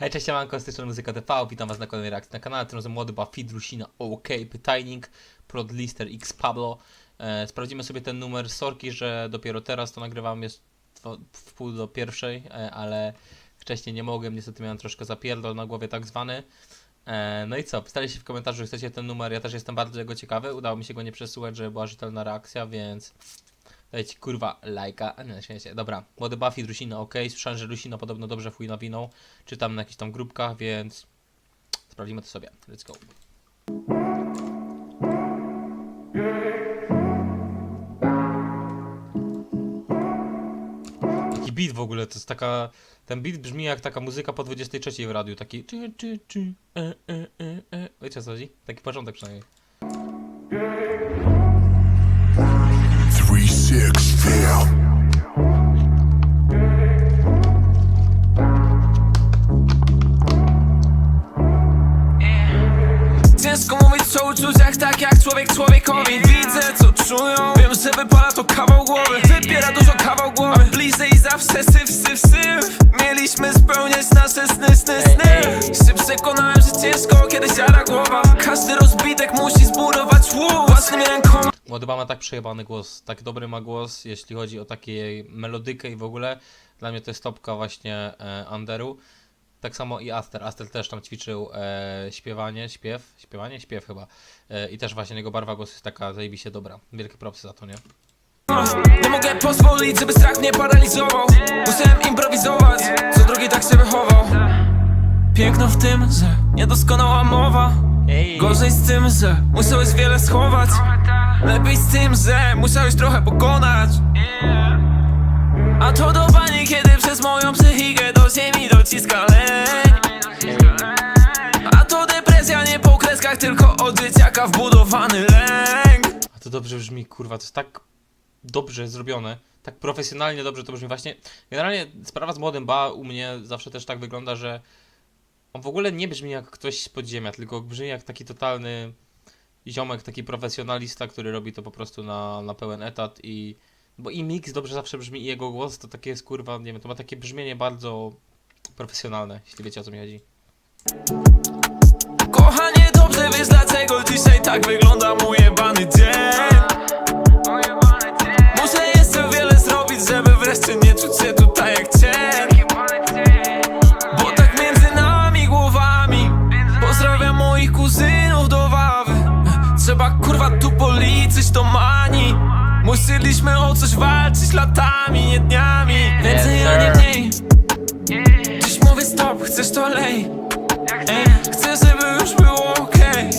Hej, cześć, manko, z tej strony Muzyka TV, witam was na kolejnej reakcji na kanale, tym razem młody Buffy, Drusina, OK, Pytajnik, Prod Lister, X Pablo. E, sprawdzimy sobie ten numer, sorki, że dopiero teraz to nagrywam, jest w pół do pierwszej, e, ale wcześniej nie mogłem, niestety miałem troszkę zapierdol na głowie tak zwany. E, no i co, pisaliście się w komentarzu, że chcecie ten numer, ja też jestem bardzo jego ciekawy, udało mi się go nie przesłuchać, żeby była rzetelna reakcja, więc... Dajcie kurwa lajka, a nie, śmiecie. Dobra, młody Buffy, Drusina, ok. Słyszałem, że Drusina podobno dobrze fuj nawinął. Czytam na jakichś tam grupkach, więc sprawdzimy to sobie. Let's go. Taki beat w ogóle, to jest taka... Ten beat brzmi jak taka muzyka po 23 w radiu, taki... Czy, czy, czy, e, e, e, e. Wiecie co chodzi? Taki początek przynajmniej. O uczuciach tak jak człowiek człowiekowi. Widzę co czują, wiem, że wypala to kawał głowy. Wypiera dużo kawał głowy. Bliżej i zawsze syf, syf, syf. Mieliśmy spełniać nasze sny, sny, sny. Się przekonałem, że ciężko kiedy siada głowa. Każdy rozbitek musi zbudować łuk. Własnymi rękoma. Młody ma tak przejebany głos, tak dobry ma głos, jeśli chodzi o takie melodykę i w ogóle. Dla mnie to jest topka właśnie e, Anderu. Tak samo i Aster. Aster też tam ćwiczył e, śpiewanie, śpiew, śpiewanie, śpiew chyba. E, I też właśnie jego barwa głosu jest taka zajebiście dobra. Wielkie propsy za to, nie? Nie mogę pozwolić, żeby strach mnie paraliżował Musiałem improwizować, co drugi tak się wychował Piękno w tym, że niedoskonała mowa Ej. Gorzej z tym, że musiałeś wiele schować Lepiej z tym, że musiałeś trochę pokonać A to do bani, kiedy przez moją psychikę do ziemi dociska lęk A to depresja nie po kreskach, tylko od dzieciaka wbudowany lęk A to dobrze brzmi, kurwa, to jest tak dobrze zrobione, tak profesjonalnie dobrze to brzmi. Właśnie, generalnie sprawa z młodym Ba u mnie zawsze też tak wygląda, że on w ogóle nie brzmi jak ktoś z podziemia, tylko brzmi jak taki totalny ziomek, taki profesjonalista, który robi to po prostu na, na pełen etat i bo i mix dobrze zawsze brzmi i jego głos to takie jest kurwa, nie wiem, to ma takie brzmienie bardzo profesjonalne, jeśli wiecie o co mi chodzi. Kochanie, dobrze wiesz dlaczego dzisiaj tak wygląda mój jebany dzień? Muszę jeszcze wiele zrobić, żeby wreszcie nie czuć się tutaj jak cień. Bo tak między nami głowami Pozdrawiam moich kuzynów do Wawy. Trzeba kurwa tu policzyć to mani Musieliśmy o coś walczyć latami, nie dniami. Więcej, a nie. mniej. Dziś mówię stop, chcesz to lej. Ej, chcę, żeby już było okej,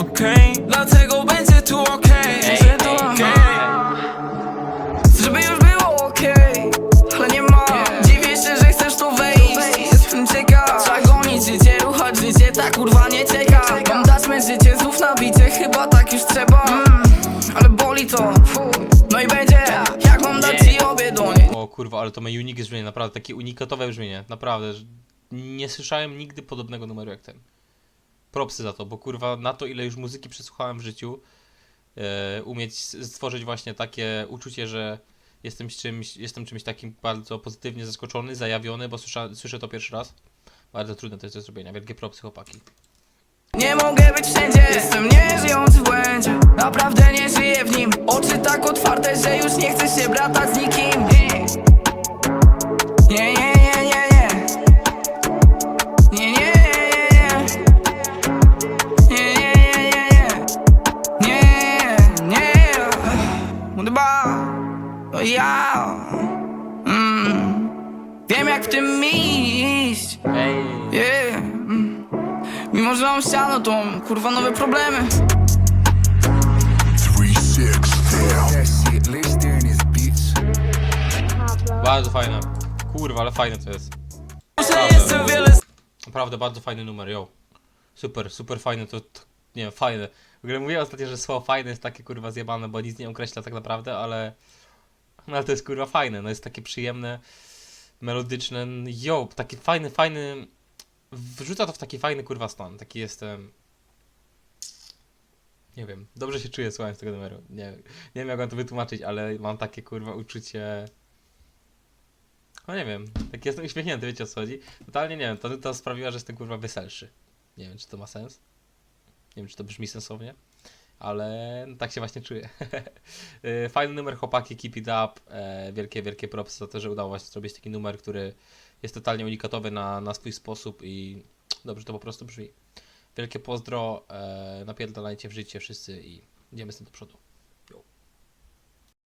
okej. Dlatego będzie tu okej, że to okej. Żeby już było okej, ale nie ma. Dziwię się, że chcesz tu wejść. Jestem ciekaw. Trzeba gonić życie, ruchać życie Tak kurwa nie cieka Mam dać życie znów na bicie Chyba tak już trzeba. Mm, Ale boli to. No i będzie Jak mam dać ci obie dłonie O kurwa, ale to ma unique brzmienie, naprawdę takie unikatowe brzmienie, naprawdę. że Nie słyszałem nigdy podobnego numeru jak ten. Propsy za to, bo kurwa na to ile już muzyki przesłuchałem w życiu, e, umieć s- stworzyć właśnie takie uczucie, że jestem z czymś, jestem czymś takim bardzo pozytywnie zaskoczony, zajawiony, bo słysza, słyszę to pierwszy raz. Bardzo trudne to jest do zrobienia. Wielkie propsy chłopaki. Nie mogę być wszędzie Jestem nieżyjący w błędzie. Naprawdę nie żyję w nim. Oczy tak otwarte, że już nie chcę się bratać z nikim. Nie, nie, nie, nie, nie. Nie, nie, nie, nie, nie. Nie, nie, nie, nie Nie, nie Młody ba To ja. Mm. Wiem jak w tym iść! Yeah. Mm. Mimo, że mam ściano, to mam, kurwa nowe problemy 3-6 fail. That shit Lister in his bitch. Bardzo fajne. Kurwa, ale fajne to jest. Wiele Naprawdę bardzo fajny numer, yo. Super, super fajny, to, to nie wiem, fajne. W ogóle mówię ostatnio, że słowo fajne jest takie kurwa zjebane, bo nic nie określa tak naprawdę, ale no ale to jest kurwa fajne, no jest takie przyjemne, melodyczne, yo, taki fajny, fajny, wrzuca to w taki fajny kurwa stan, taki jestem, nie wiem, dobrze się czuję słuchając tego numeru, nie, nie wiem jak mam to wytłumaczyć, ale mam takie kurwa uczucie No nie wiem, tak jestem uśmiechnięty, wiecie o co chodzi? Totalnie nie wiem, to, to sprawiło, że jestem kurwa weselszy. Nie wiem, czy to ma sens. Nie wiem, czy to brzmi sensownie, ale tak się właśnie czuję. Y, Fajny numer, chłopaki, keep it up. E, wielkie, wielkie props za to, że udało się zrobić taki numer, który jest totalnie unikatowy na, na swój sposób i dobrze to po prostu brzmi. Wielkie pozdro, e, napierdalajcie w życie wszyscy i idziemy z tym do przodu.